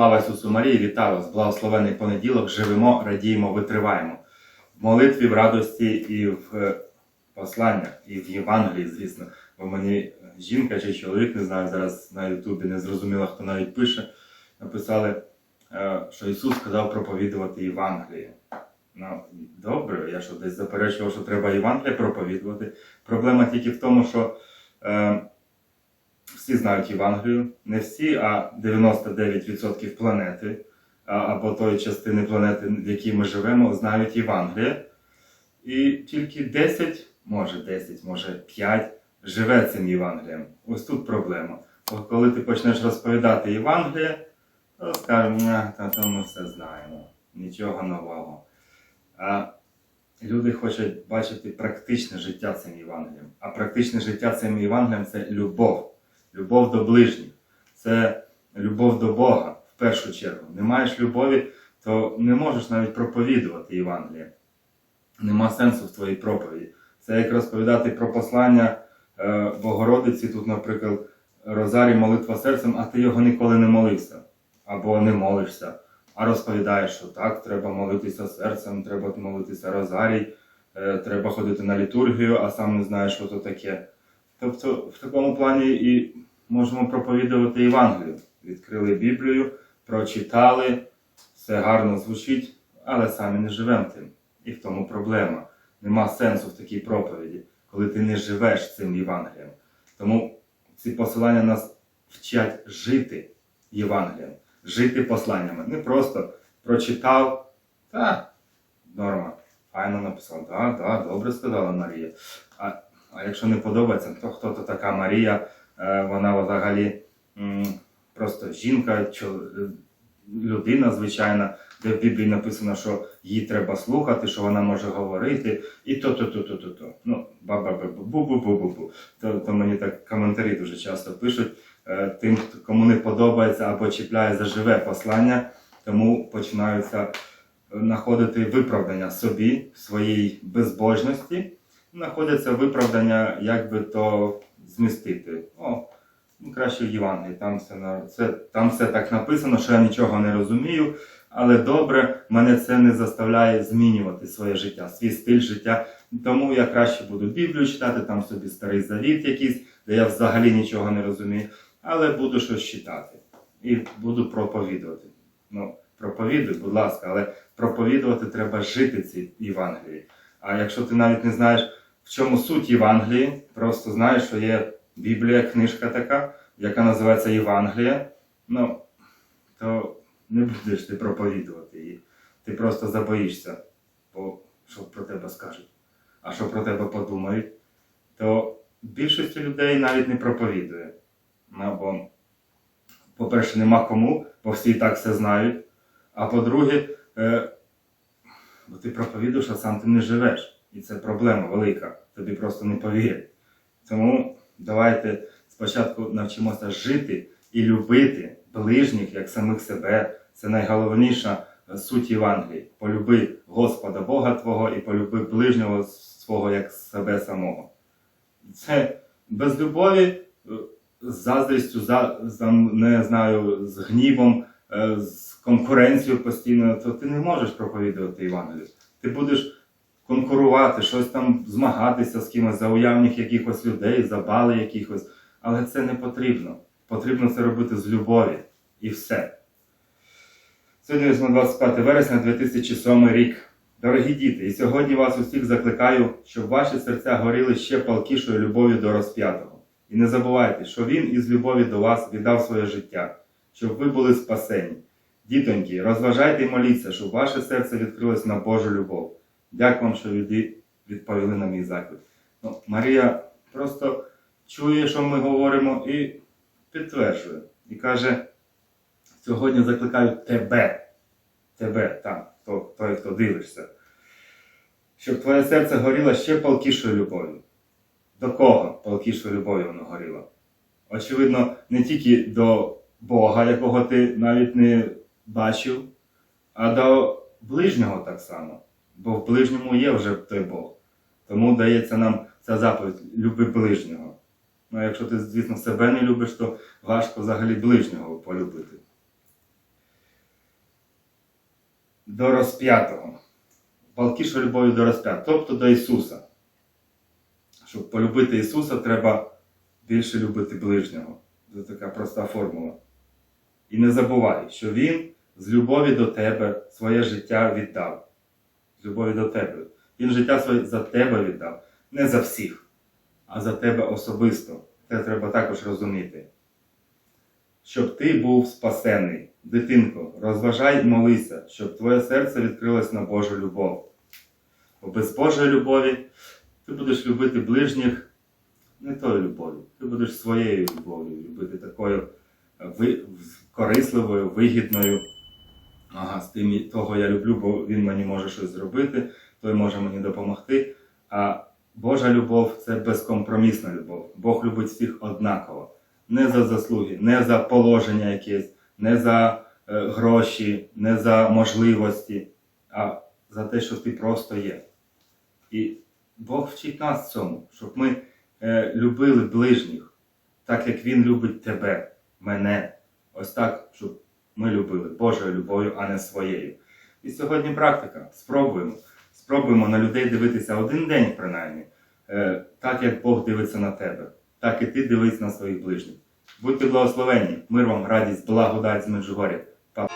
Слава Ісусу Марії, вітаю вас! Благословений понеділок. Живемо, радіємо, витриваємо. В молитві, в радості і в е, посланнях, і в Євангелії, звісно. Бо мені жінка чи чоловік, не знаю, зараз на Ютубі не зрозуміло, хто навіть пише, написали, е, що Ісус сказав проповідувати Євангеліє. Ну, добре, я що десь заперечував, що треба Євангеліє проповідувати. Проблема тільки в тому, що е, всі знають Євангелію, не всі, а 99% планети або тої частини планети, в якій ми живемо, знають Євангеліє. І тільки 10, може 10, може 5 живе цим Євангелієм. Ось тут проблема. От коли ти почнеш розповідати Євангеліє, то скажемо, «Ня, та то ми все знаємо, нічого нового. А люди хочуть бачити практичне життя цим Євангелієм. А практичне життя цим Євангелієм це любов. Любов до ближніх. Це любов до Бога в першу чергу. Не маєш любові, то не можеш навіть проповідувати Євангеліє. Нема сенсу в твоїй проповіді. Це як розповідати про послання е, Богородиці, тут, наприклад, Розарій молитва серцем, а ти його ніколи не молився або не молишся. А розповідаєш, що так, треба молитися серцем, треба молитися Розарій, е, треба ходити на літургію, а сам не знаєш, що то таке. Тобто, в такому плані і можемо проповідувати Євангелію. Відкрили Біблію, прочитали, все гарно звучить, але самі не живемо тим. І в тому проблема. Нема сенсу в такій проповіді, коли ти не живеш цим Євангелієм. Тому ці посилання нас вчать жити Євангелієм, жити посланнями. Не просто прочитав, та норма, файно написав, да, да, добре сказала Марія. А, а якщо не подобається, то хто то така Марія, Е, вона взагалі просто жінка, людина звичайна, де в Біблії написано, що її треба слухати, що вона може говорити, і то, то, то, то, то, то. Ну, баба бу бу бу бу бу бу то, то мені так коментарі дуже часто пишуть. Е, Тим, кому не подобається або чіпляє за живе послання, тому починаються е, знаходити виправдання собі, своїй безбожності, знаходяться виправдання, як би то змістити. О, ну, краще в Євангелії, там все, на- це, там все так написано, що я нічого не розумію, але добре, мене це не заставляє змінювати своє життя, свій стиль життя. Тому я краще буду Біблію читати, там собі старий завіт якийсь, де я взагалі нічого не розумію, але буду щось читати і буду проповідувати. Ну, проповідуй, будь ласка, але проповідувати треба жити ці Євангелії. А якщо ти навіть не знаєш, в чому суть Євангелії, просто знаєш, що є Біблія, книжка така, яка називається Євангелія, ну, то не будеш ти проповідувати її. Ти просто забоїшся, бо що про тебе скажуть, а що про тебе подумають, то більшості людей навіть не проповідує. Ну, бо, по-перше, нема кому, бо всі так все знають. А по-друге, е, бо ти проповідуєш, а сам ти не живеш. І це проблема велика. Тобі просто не повірять. Тому давайте спочатку навчимося жити і любити ближніх як самих себе. Це найголовніша е, суть Євангелії. Полюби Господа Бога Твого і полюби ближнього свого як себе самого. Це без любові, е, з заздрістю, за, не знаю, з гнівом, е, з конкуренцією постійною, то ти не можеш проповідувати Євангелію. Ти будеш конкурувати, щось там змагатися з кимось за уявних якихось людей, за бали якихось. Але це не потрібно. Потрібно це робити з любові. І все. Сьогодні 25 вересня 2007 рік. Дорогі діти, і сьогодні вас усіх закликаю, щоб ваші серця горіли ще палкішою любов'ю до розп'ятого. І не забувайте, що Він із любові до вас віддав своє життя, щоб ви були спасені. Дітоньки, розважайте і моліться, щоб ваше серце відкрилось на Божу любов. Дякую що люди відповіли на мій заклик. Ну, Марія просто чує, що ми говоримо, і підтверджує. І каже: сьогодні закликаю тебе, тебе, там, хто, той, хто дивишся, щоб твоє серце горіло ще палкішою любов'ю. До кого палкішою любов'ю воно горіло? Очевидно, не тільки до Бога, якого ти навіть не бачив, а до ближнього так само. Бо в ближньому є вже той Бог. Тому дається нам ця заповідь люби ближнього. Ну, а якщо ти, звісно, себе не любиш, то важко взагалі ближнього полюбити. до розп'ятого. Палкіша любові до розп'ятого, тобто до Ісуса. Щоб полюбити Ісуса, треба більше любити ближнього. Це така проста формула. І не забувай, що Він з любові до тебе своє життя віддав. Любові до тебе. Він життя своє за тебе віддав. Не за всіх, а за тебе особисто. Це треба також розуміти. Щоб ти був спасений. Дитинко, розважай і молися, щоб твоє серце відкрилось на Божу любов. Бо без Божої любові ти будеш любити ближніх не тою любов'ю. Ти будеш своєю любов'ю любити такою корисливою, вигідною. Ага, з тим того я люблю, бо він мені може щось зробити, той може мені допомогти. А Божа любов це безкомпромісна любов. Бог любить всіх однаково. Не за заслуги, не за положення якесь, не за е, гроші, не за можливості, а за те, що ти просто є. І Бог вчить нас цьому, щоб ми е, любили ближніх, так як Він любить тебе, мене. Ось так, щоб ми любили Божою любов'ю, а не своєю. І сьогодні практика. Спробуємо. Спробуємо на людей дивитися один день, принаймні, е, так як Бог дивиться на тебе, так і ти дивись на своїх ближніх. Будьте благословенні, мир вам, радість, благодать з Меджугоря. Па-